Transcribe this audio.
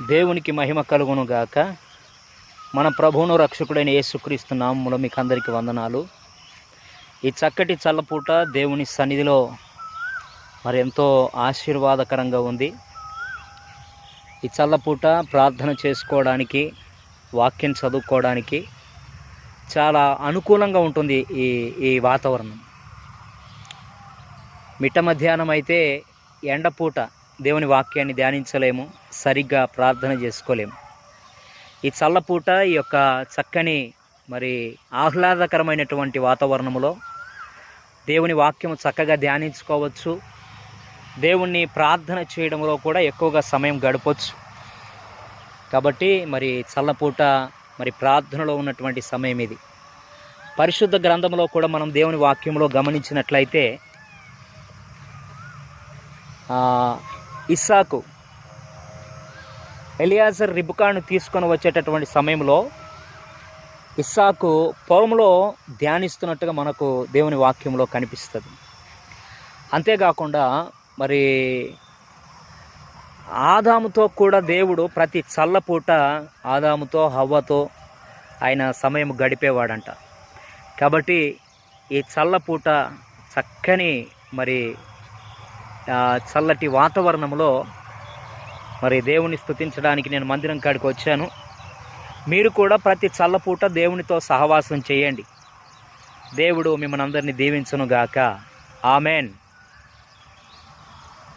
దేవునికి మహిమ కలుగును గాక మన ప్రభువును రక్షకుడైన యేసుక్రీస్తు నామములో మీకు అందరికీ వందనాలు. ఈ చక్కటి చల్లపూట దేవుని సన్నిధిలో మరి ఎంతో ఆశీర్వాదకరంగా ఉంది. ఈ చల్లపూట ప్రార్థన చేసుకోవడానికి వాక్యం చదువుకోవడానికి చాలా అనుకూలంగా ఉంటుంది ఈ ఈ వాతావరణం. మిట్ట మధ్యాహ్నం అయితే ఎండపూట దేవుని వాక్యాన్ని ధ్యానించలేము సరిగ్గా ప్రార్థన చేసుకోలేము. ఈ చల్లపూట ఈ యొక్క చక్కని మరి ఆహ్లాదకరమైనటువంటి వాతావరణంలో దేవుని వాక్యం చక్కగా ధ్యానించుకోవచ్చు. దేవుణ్ణి ప్రార్థన చేయడంలో కూడా ఎక్కువగా సమయం గడపవచ్చు కాబట్టి మరి చల్లపూట మరి ప్రార్థనలో ఉన్నటువంటి సమయం ఇది. పరిశుద్ధ గ్రంథంలో కూడా మనం దేవుని వాక్యంలో గమనించినట్లయితే ఇస్సాకు ఎలియాజర్ రిబుకాను తీసుకొని వచ్చేటటువంటి సమయంలో ఇస్సాకు పొలంలో ధ్యానిస్తున్నట్టుగా మనకు దేవుని వాక్యంలో కనిపిస్తుంది. అంతేకాకుండా మరి ఆదాముతో కూడా దేవుడు ప్రతి చల్లపూట ఆదాముతో హవ్వతో ఆయన సమయం గడిపేవాడంట. కాబట్టి ఈ చల్లపూట చక్కని మరి చల్లటి వాతావరణంలో మరి దేవుని స్తుతించడానికి నేను మందిరం కాడికి వచ్చాను. మీరు కూడా ప్రతి చల్లపూట దేవునితో సహవాసం చేయండి. దేవుడు మిమ్మల్ని అందరినీ దీవించును గాక ఆమెన్.